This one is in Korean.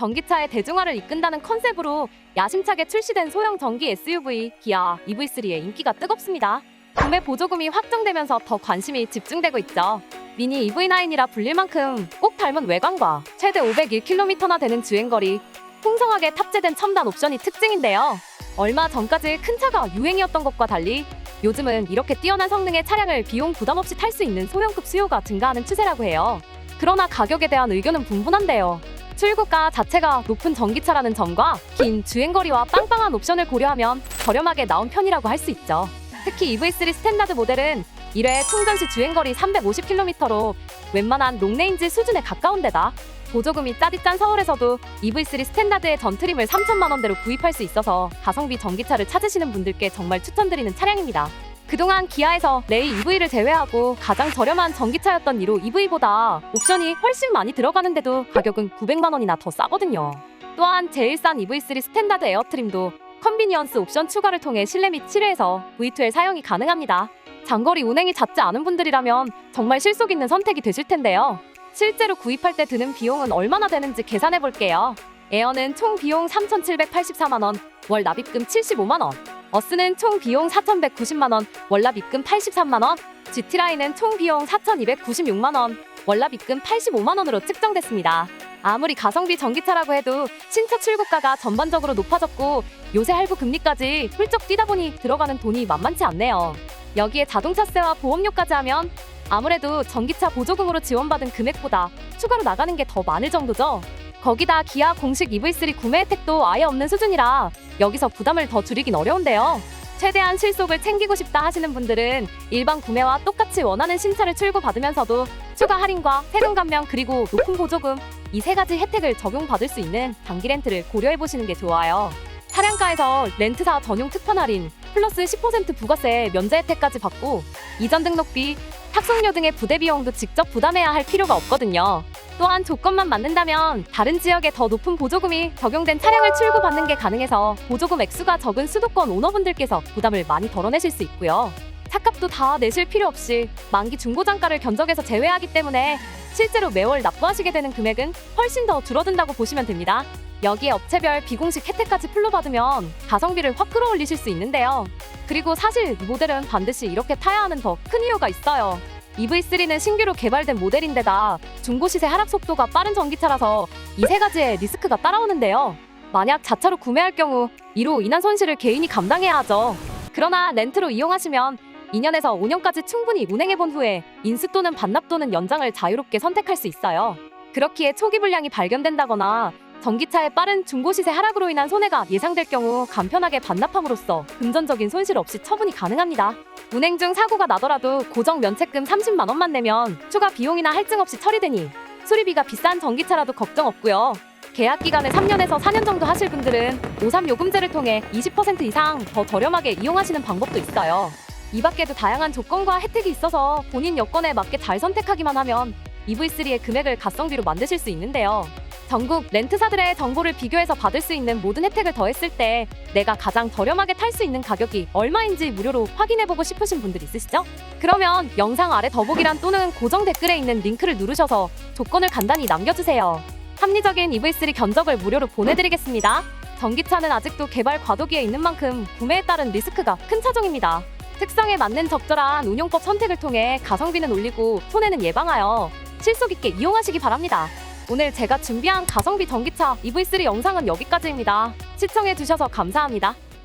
전기차의 대중화를 이끈다는 컨셉으로 야심차게 출시된 소형 전기 SUV 기아 EV3의 인기가 뜨겁습니다. 구매 보조금이 확정되면서 더 관심이 집중되고 있죠. 미니 EV9이라 불릴 만큼 꼭 닮은 외관과 최대 501km나 되는 주행거리, 풍성하게 탑재된 첨단 옵션이 특징인데요. 얼마 전까지 큰 차가 유행이었던 것과 달리 요즘은 이렇게 뛰어난 성능의 차량을 비용 부담 없이 탈 수 있는 소형급 수요가 증가하는 추세라고 해요. 그러나 가격에 대한 의견은 분분한데요. 출고가 자체가 높은 전기차라는 점과 긴 주행거리와 빵빵한 옵션을 고려하면 저렴하게 나온 편이라고 할 수 있죠. 특히 EV3 스탠다드 모델은 1회 충전 시 주행거리 350km로 웬만한 롱레인지 수준에 가까운 데다 보조금이 짜릿짠 서울에서도 EV3 스탠다드의 전트림을 3천만 원대로 구입할 수 있어서 가성비 전기차를 찾으시는 분들께 정말 추천드리는 차량입니다. 그동안 기아에서 레이 EV를 제외하고 가장 저렴한 전기차였던 1호 EV보다 옵션이 훨씬 많이 들어가는데도 가격은 900만 원이나 더 싸거든요. 또한 제일 싼 EV3 스탠다드 에어트림도 컨비니언스 옵션 추가를 통해 실내 및 실외에서 V2에 사용이 가능합니다. 장거리 운행이 잦지 않은 분들이라면 정말 실속 있는 선택이 되실 텐데요. 실제로 구입할 때 드는 비용은 얼마나 되는지 계산해 볼게요. 에어는 총 비용 3,784만 원, 월 납입금 75만 원. 어스는 총 비용 4,190만 원, 월 납 입금 83만 원. GT라인은 총 비용 4,296만 원, 월 납 입금 85만 원으로 측정됐습니다. 아무리 가성비 전기차라고 해도 신차 출고가가 전반적으로 높아졌고 요새 할부 금리까지 훌쩍 뛰다 보니 들어가는 돈이 만만치 않네요. 여기에 자동차세와 보험료까지 하면 아무래도 전기차 보조금으로 지원받은 금액보다 추가로 나가는 게 더 많을 정도죠. 거기다 기아 공식 EV3 구매 혜택도 아예 없는 수준이라 여기서 부담을 더 줄이긴 어려운데요. 최대한 실속을 챙기고 싶다 하시는 분들은 일반 구매와 똑같이 원하는 신차를 출고받으면서도 추가 할인과 세금 감면 그리고 높은 보조금 이 세 가지 혜택을 적용받을 수 있는 단기 렌트를 고려해 보시는 게 좋아요. 차량가에서 렌트사 전용 특판 할인 플러스 10% 부가세 면제 혜택까지 받고 이전 등록비, 탁송료 등의 부대 비용도 직접 부담해야 할 필요가 없거든요. 또한 조건만 맞는다면 다른 지역에 더 높은 보조금이 적용된 차량을 출고받는 게 가능해서 보조금 액수가 적은 수도권 오너분들께서 부담을 많이 덜어내실 수 있고요. 차값도 다 내실 필요 없이 만기 중고장가를 견적에서 제외하기 때문에 실제로 매월 납부하시게 되는 금액은 훨씬 더 줄어든다고 보시면 됩니다. 여기에 업체별 비공식 혜택까지 풀로 받으면 가성비를 확 끌어올리실 수 있는데요. 그리고 사실 이 모델은 반드시 이렇게 타야 하는 더 큰 이유가 있어요. EV3는 신규로 개발된 모델인데다 중고 시세 하락 속도가 빠른 전기차라서 이 세 가지의 리스크가 따라오는데요. 만약 자차로 구매할 경우 이로 인한 손실을 개인이 감당해야 하죠. 그러나 렌트로 이용하시면 2년에서 5년까지 충분히 운행해 본 후에 인수 또는 반납 또는 연장을 자유롭게 선택할 수 있어요. 그렇기에 초기 불량이 발견된다거나 전기차의 빠른 중고 시세 하락으로 인한 손해가 예상될 경우 간편하게 반납함으로써 금전적인 손실 없이 처분이 가능합니다. 운행 중 사고가 나더라도 고정 면책금 30만 원만 내면 추가 비용이나 할증 없이 처리되니 수리비가 비싼 전기차라도 걱정 없고요. 계약 기간을 3년에서 4년 정도 하실 분들은 53 요금제를 통해 20% 이상 더 저렴하게 이용하시는 방법도 있어요. 이 밖에도 다양한 조건과 혜택이 있어서 본인 여건에 맞게 잘 선택하기만 하면 EV3의 금액을 가성비로 만드실 수 있는데요. 전국 렌트사들의 정보를 비교해서 받을 수 있는 모든 혜택을 더했을 때 내가 가장 저렴하게 탈 수 있는 가격이 얼마인지 무료로 확인해보고 싶으신 분들 있으시죠? 그러면 영상 아래 더보기란 또는 고정 댓글에 있는 링크를 누르셔서 조건을 간단히 남겨주세요. 합리적인 EV3 견적을 무료로 보내드리겠습니다. 전기차는 아직도 개발 과도기에 있는 만큼 구매에 따른 리스크가 큰 차종입니다. 특성에 맞는 적절한 운용법 선택을 통해 가성비는 올리고 손해는 예방하여 실속 있게 이용하시기 바랍니다. 오늘 제가 준비한 가성비 전기차 EV3 영상은 여기까지입니다. 시청해주셔서 감사합니다.